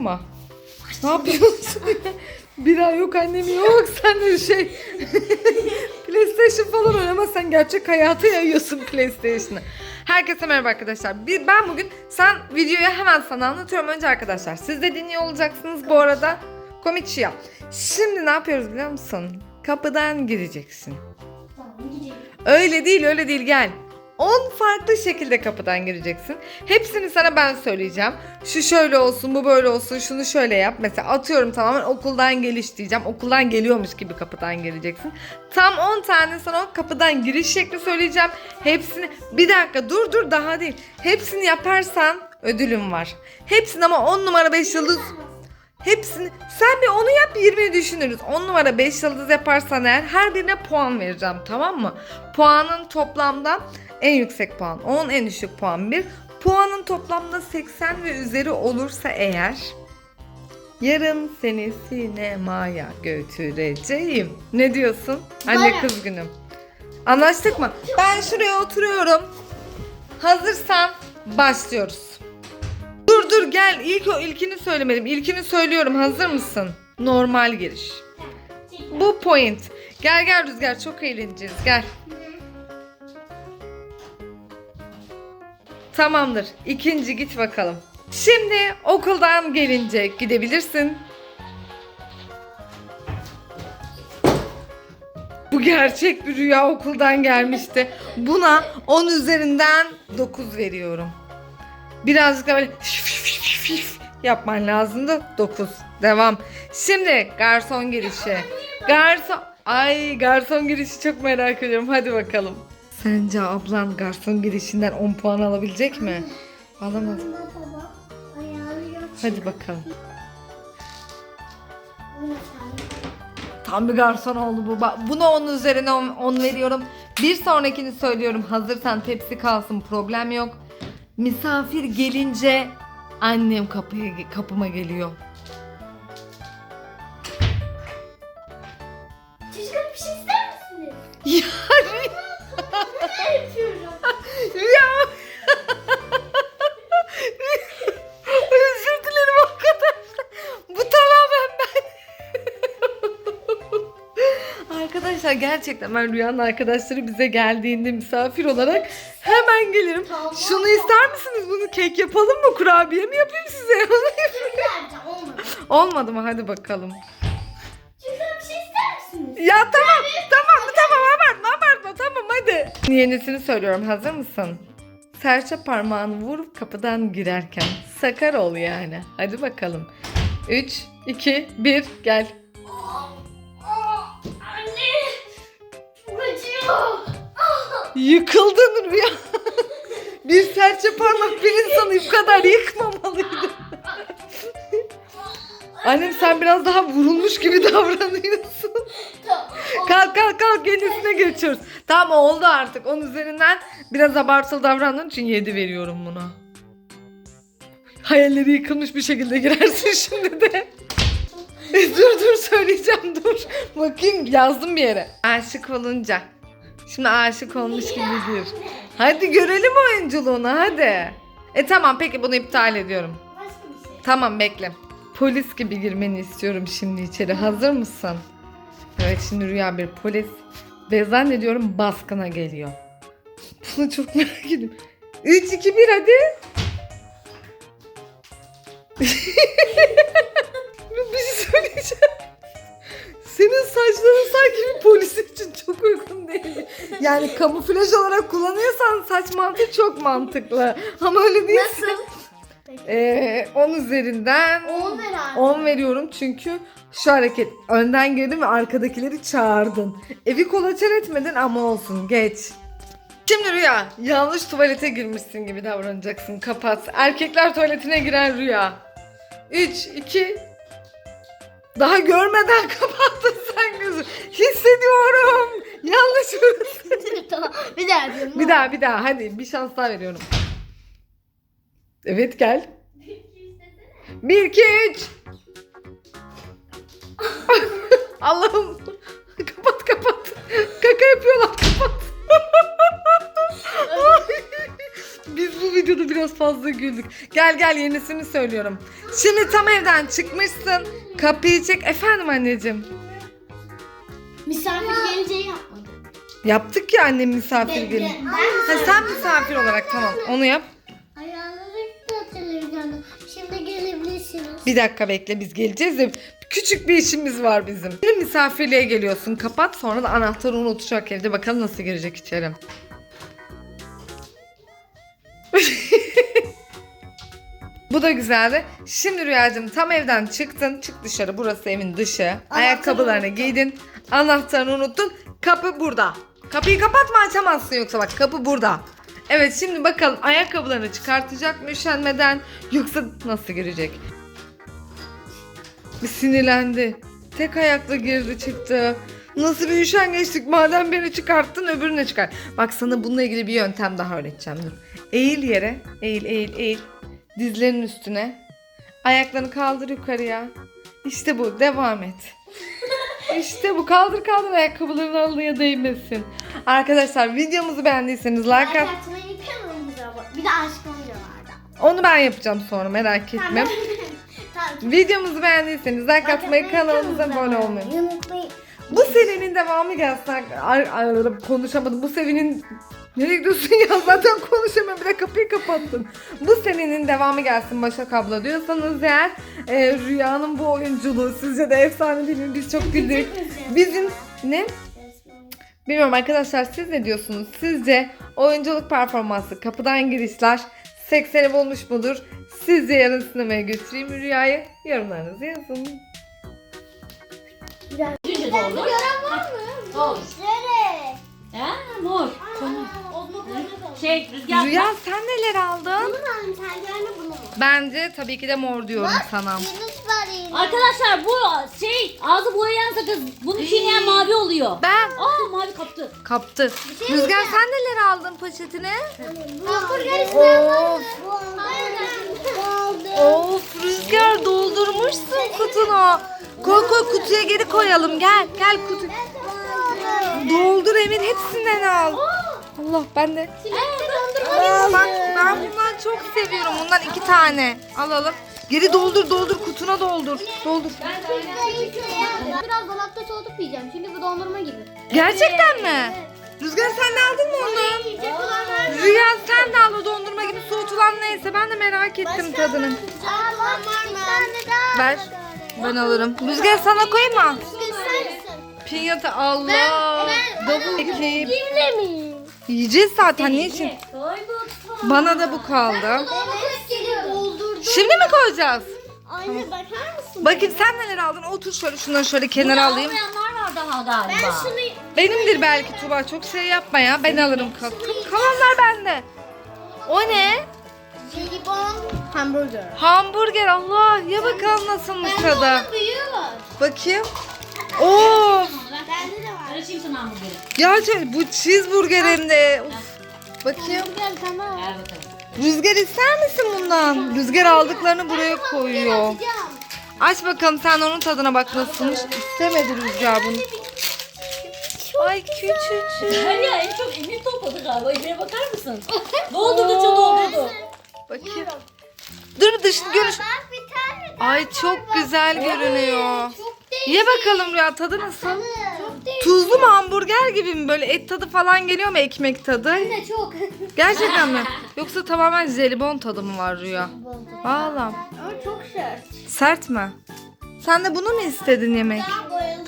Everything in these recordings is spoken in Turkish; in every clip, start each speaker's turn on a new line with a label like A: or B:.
A: Ama ne yapıyorsun? Bir ay yok annem yok sen de şey PlayStation falan oynamazsan gerçek hayatı yayıyorsun PlayStation'ı. Herkese merhaba arkadaşlar. Bir, ben bugün sen videoyu hemen sana anlatıyorum. Önce arkadaşlar siz de dinliyor olacaksınız bu arada. Komik şey yap. Şimdi ne yapıyoruz biliyor musun? Kapıdan gireceksin. Öyle değil öyle değil gel. 10 farklı şekilde kapıdan gireceksin. Hepsini sana ben söyleyeceğim. Şu şöyle olsun, bu böyle olsun, şunu şöyle yap. Mesela atıyorum tamamen okuldan geliş diyeceğim. Okuldan geliyormuş gibi kapıdan gireceksin. Tam 10 tane sana o kapıdan giriş şekli söyleyeceğim. Hepsini bir dakika dur dur daha değil. Hepsini yaparsan ödülüm var. Hepsini ama 10 numara 5 yıldız Hepsini sen bir onu yap 20'yi düşünürüz. 10 numara 5 yıldız yaparsan eğer her birine puan vereceğim tamam mı? Puanın toplamda en yüksek puan 10 en düşük puan 1. Puanın toplamda 80 ve üzeri olursa eğer yarın seni sinemaya götüreceğim. Ne diyorsun? Anne kız günüm. Anlaştık mı? Ben şuraya oturuyorum. Hazırsan başlıyoruz. Dur dur gel ilk o ilkini söylemedim. İlkini söylüyorum. Hazır mısın? Normal giriş. Bu point. Gel gel Rüzgar çok eğleneceğiz. Gel. Tamamdır. İkinci git bakalım. Şimdi okuldan gelince gidebilirsin. Bu gerçek bir rüya okuldan gelmişti. Buna 10 üzerinden 9 veriyorum. Birazcık da böyle yapman lazımdı. 9. Devam. Şimdi garson girişi. Garson Ay garson girişi çok merak ediyorum. Hadi bakalım. Sence ablan garson girişinden 10 puan alabilecek mi? Alamaz. Hadi bakalım. Tam bir garson oldu bu. Bak, Buna 10 üzerine 10 veriyorum. Bir sonrakini söylüyorum. Hazırsan tepsi kalsın problem yok. Misafir gelince annem kapıya kapıma geliyor.
B: Çocuklar bir şey ister misiniz?
A: Ya
B: Ne yapıyorum?
A: ya. Özür dilerim arkadaşlar. Bu tamamen ben. arkadaşlar gerçekten ben Rüya'nın arkadaşları bize geldiğinde misafir olarak hemen gelirim.
B: Tamam.
A: Şunu ister misiniz? Bunu kek yapalım mı? Kurabiye mi yapayım size?
B: Olmadı.
A: Mı? Hadi bakalım.
B: Çocuklar bir şey ister misiniz?
A: Ya tamam Yenisini söylüyorum hazır mısın? Serçe parmağını vurup kapıdan girerken sakar ol yani. Hadi bakalım. 3, 2, 1 gel.
B: Anne! Acıyor.
A: Yıkıldın Rüya. bir serçe parmak bir insanı bu kadar yıkmamalıydı. Annem sen biraz daha vurulmuş gibi davranıyorsun. Kalk kalk kalk yenisine geçiyoruz. Tamam oldu artık. Onun üzerinden biraz abartılı davrandığın için 7 veriyorum buna. Hayalleri yıkılmış bir şekilde girersin şimdi de. E, dur dur söyleyeceğim dur. Bakayım yazdım bir yere. Aşık olunca. Şimdi aşık olmuş gibi. Hadi görelim oyunculuğunu hadi. E tamam peki bunu iptal ediyorum. Tamam bekle. Polis gibi girmeni istiyorum şimdi içeri. Hazır mısın? Evet şimdi Rüya bir polis. Ve zannediyorum baskına geliyor. Bunu çok merak ediyorum. 3, 2, 1 hadi. bir şey söyleyeceğim. Senin saçların sanki bir polis için çok uygun değil. Yani kamuflaj olarak kullanıyorsan saç mantığı çok mantıklı. Ama öyle değilse.
B: Nasıl?
A: Ee, 10 üzerinden
B: 10 ver abi.
A: 10 veriyorum çünkü şu hareket önden girdin ve arkadakileri çağırdın. Evi kolaçan etmedin ama olsun geç. Şimdi Rüya yanlış tuvalete girmişsin gibi davranacaksın kapat. Erkekler tuvaletine giren Rüya. 3, 2 daha görmeden kapattın sen gözü. Hissediyorum. Yanlış
B: tamam. Bir daha yapıyorum.
A: Bir daha bir daha hadi bir şans daha veriyorum. Evet gel. 1 2 3 Allah'ım. kapat kapat. Kaka yapıyorlar kapat. Biz bu videoda biraz fazla güldük. Gel gel yenisini söylüyorum. Şimdi tam evden çıkmışsın. Kapıyı çek. Efendim anneciğim.
B: Misafir geleceği yapmadı.
A: Yaptık ya annem misafir
B: Ben,
A: gelin.
B: ben,
A: Ha, sen misafir olarak tamam onu yap.
B: Ayarladık da televizyonu. Şimdi gelebilirsiniz.
A: Bir dakika bekle biz geleceğiz de küçük bir işimiz var bizim. Şimdi misafirliğe geliyorsun kapat sonra da anahtarı unutacak evde bakalım nasıl girecek içeri. Bu da güzeldi. Şimdi Rüyacığım tam evden çıktın. Çık dışarı. Burası evin dışı. Ayakkabılarını giydin. Anahtarını unuttun. Kapı burada. Kapıyı kapatma açamazsın yoksa bak kapı burada. Evet şimdi bakalım ayakkabılarını çıkartacak mı üşenmeden yoksa nasıl girecek? Bir sinirlendi. Tek ayakla girdi çıktı. Nasıl bir üşengeçlik madem beni çıkarttın öbürüne çıkar. Bak sana bununla ilgili bir yöntem daha öğreteceğim dur. Eğil yere. Eğil eğil eğil. Dizlerinin üstüne. Ayaklarını kaldır yukarıya. İşte bu devam et. İşte bu kaldır kaldır ayakkabıların halıya değmesin. Arkadaşlar videomuzu beğendiyseniz like at.
B: Bir de aşk oyuncu vardı.
A: Onu ben yapacağım sonra merak etme. Videomuzu beğendiyseniz like atmayı kanalımıza abone olmayı.
B: Unutmayın.
A: Bu serinin devamı gelsin. Ay, ay, konuşamadım. Bu serinin Nereye gidiyorsun ya? Zaten konuşamıyorum. Bir de kapıyı kapattın. Bu serinin devamı gelsin Başak abla diyorsanız eğer e, Rüya'nın bu oyunculuğu sizce de efsane değil mi? Biz çok güldük. Bizim ne? Bilmiyorum arkadaşlar siz ne diyorsunuz? Sizce oyunculuk performansı, kapıdan girişler 80'i bulmuş mudur? Sizce yarın sinemaya götüreyim Rüya'yı? Yorumlarınızı yazın.
B: Bir
C: doldur.
B: gören var mı? Nereye?
C: Ha, mor. Şey rüzgar.
A: Rüya sen neler aldın?
B: Bunu mu sen yani bunu mu?
A: Bence tabii ki de mor diyorum sana.
B: Yine.
C: Arkadaşlar bu şey ağzı boyayan sakız. Bunu çiğneyen mavi oluyor.
A: Ben
C: Aa mavi kaptı.
A: kaptı.
B: şey
A: Rüzgar sen neler aldın poşetine?
B: Hamburger isteyen?
A: Of. Of Rüzgar doldurmuşsun kutunu. Koy koy kutuya geri koyalım gel gel kutu. Doldur Emir hepsinden al. Allah ben de. Bak ben bundan çok seviyorum. Bundan iki tane alalım. Geri doldur doldur kutuna doldur. Doldur.
B: Biraz dolapta soğutup yiyeceğim. Çünkü bu dondurma gibi.
A: Gerçekten mi? Rüzgar sen de aldın mı onu? Rüya sen de al o dondurma gibi soğutulan neyse ben de merak ettim tadını. Ver. Ben alırım. Rüzgar sana koyayım mı? Pinyata Allah. Double ekip. Yiyeceğiz zaten niçin? Bana da bu kaldı. Şimdi mi koyacağız?
B: Anne bakar mısın?
A: Bakayım sen neler aldın? Otur şöyle şunları şöyle kenara alayım.
C: Almayanlar var daha galiba.
B: Ben şunu
A: Benimdir belki Tuba. Çok şey yapma ya. Ben alırım. Kal kalanlar bende. O ne?
B: jelibon hamburger.
A: Hamburger Allah. Ya bakalım nasılmış tadı.
B: Onun büyüğü var.
A: Bakayım. Oo.
B: Bende de var.
C: Ben açayım sana hamburgeri.
A: Gerçekten bu cheeseburger hem de. Uf. Bakayım.
B: Gel tamam.
C: Gel bakalım.
A: Rüzgar ister misin bundan? Rüzgar aldıklarını buraya koyuyor. Aç bakalım sen onun tadına bak nasılmış. İstemedi Rüzgar bunu. Ay küçücük.
C: Her ya en çok Emir topladı galiba. Emir'e bakar mısın? Doldurdukça doldurdu.
A: Bakayım. Dur dış görüş. Ay çok güzel görünüyor. Ye bakalım Rüya tadı nasıl? Tuzlu mu hamburger gibi mi? Böyle et tadı falan geliyor mu ekmek tadı?
B: Anne çok.
A: Gerçekten mi? Yoksa tamamen jelibon tadı mı var Rüya? Valla.
B: Ama çok sert.
A: Sert mi? Sen de bunu mu istedin yemek?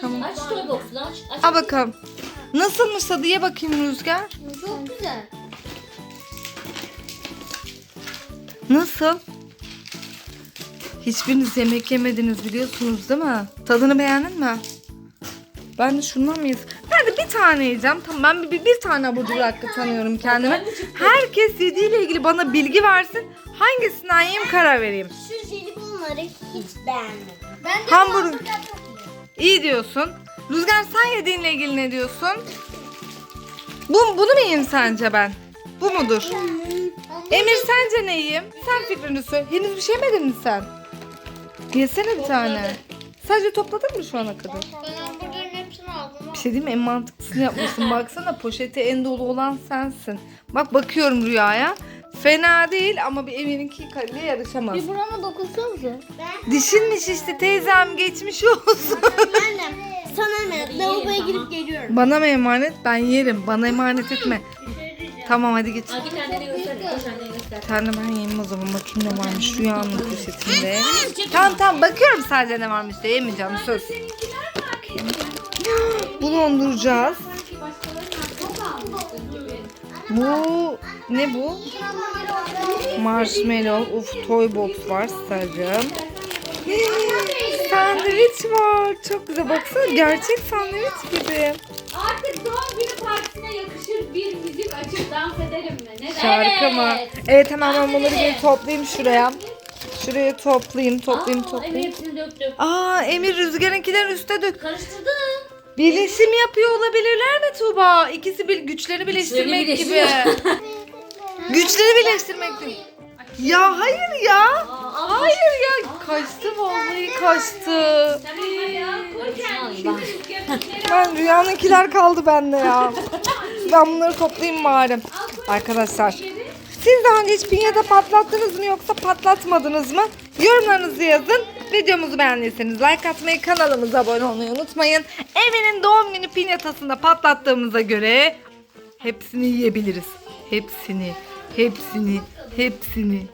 A: Tamam.
C: Aç box'unu aç. aç.
A: Al bakalım. Nasılmış tadı ye bakayım Rüzgar.
B: Çok güzel.
A: Nasıl? Hiçbiriniz yemek yemediniz biliyorsunuz değil mi? Tadını beğendin mi? Ben de şundan mı yesem? Ben de bir tane yiyeceğim. Tamam ben bir, bir, bir tane abur hakkı tanıyorum kendime. Herkes yediğiyle ilgili bana bilgi versin. Hangisinden yiyeyim karar vereyim.
B: Şu jelibonları hiç beğenmedim. Ben de
A: Hamburger.
B: hamburger çok iyi.
A: İyi diyorsun. Rüzgar sen yediğinle ilgili ne diyorsun? Bu, bunu mu yiyeyim sence ben? Bu mudur? Emir sence ne yiyeyim? Sen fikrini söyle. Henüz bir şey yemedin mi sen? Yesene bir tane. Sadece topladın mı şu ana kadar?
B: Ben
A: şey değil mi? En mantıklısını yapmışsın. Baksana poşeti en dolu olan sensin. Bak bakıyorum Rüya'ya. Fena değil ama bir Emir'inki ile yarışamaz.
B: Bir burama dokunsanıza.
A: Dişinmiş işte teyzem geçmiş olsun.
B: Annem sana ne? Lavaboya girip geliyorum.
A: Bana mı emanet? Ben yerim. Bana emanet etme. Tamam hadi git.
C: Hadi kendine göster. Göster.
A: Ben yiyeyim o zaman bakayım ne varmış rüyanın poşetinde. tamam tamam bakıyorum sadece ne varmış diye yemeyeceğim söz. Bunu donduracağız. Bu ne bu? Marshmallow. Uf toy box var sarım. Sandviç var. Çok güzel. Baksana gerçek sandviç gibi.
D: Artık doğum günü partisine yakışır bir müzik açıp dans edelim mi? Ne
A: Şarkı mı? Evet hemen ben bunları bir toplayayım şuraya. Şuraya toplayayım, toplayayım,
C: Aa,
A: toplayayım.
C: Emir hepsini döktü.
A: Aa Emir rüzgarınkilerin üstte dök.
C: Karıştırdın.
A: Birleşim yapıyor olabilirler mi Tuğba? İkisi bir güçleri birleştirmek gibi.
C: birleşiyor.
A: güçleri birleştirmek gibi. Ya hayır ya. Hayır ya. Kaçtı vallahi kaçtı. Ben rüyanınkiler kaldı bende ya. Ben bunları toplayayım bari. Arkadaşlar. Siz daha önce hiç pinyata patlattınız mı yoksa patlatmadınız mı? Yorumlarınızı yazın. Videomuzu beğendiyseniz like atmayı, kanalımıza abone olmayı unutmayın. Emin'in doğum günü pinyatasında patlattığımıza göre hepsini yiyebiliriz. Hepsini, hepsini, hepsini.